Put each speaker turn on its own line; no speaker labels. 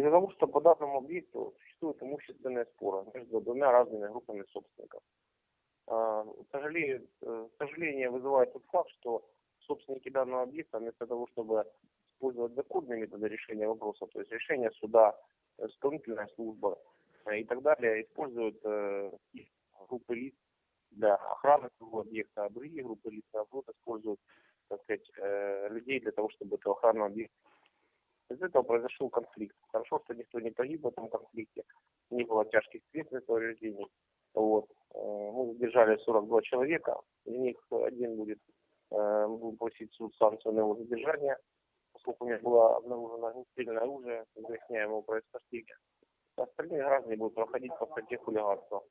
того, что по данному объекту существуют имущественные споры между двумя разными группами собственников. К сожалению, э, вызывает тот факт, что собственники данного объекта, вместо того, чтобы использовать законные методы решения вопроса, то есть решение суда, исполнительная служба э, и так далее, используют э, группы лиц для охраны своего объекта, а другие группы лиц, наоборот, используют, так сказать, людей для того, чтобы эту охрану объекта из этого произошел конфликт. Хорошо, что никто не погиб в этом конфликте, не было тяжких телесных повреждений. Вот. Э, Мы задержали 42 человека, из них один будет э, будем просить суд санкцию на его задержание, поскольку у него было обнаружено огнестрельное оружие, выясняемого происхождения. Остальные граждане будут проходить по статье хулиганства.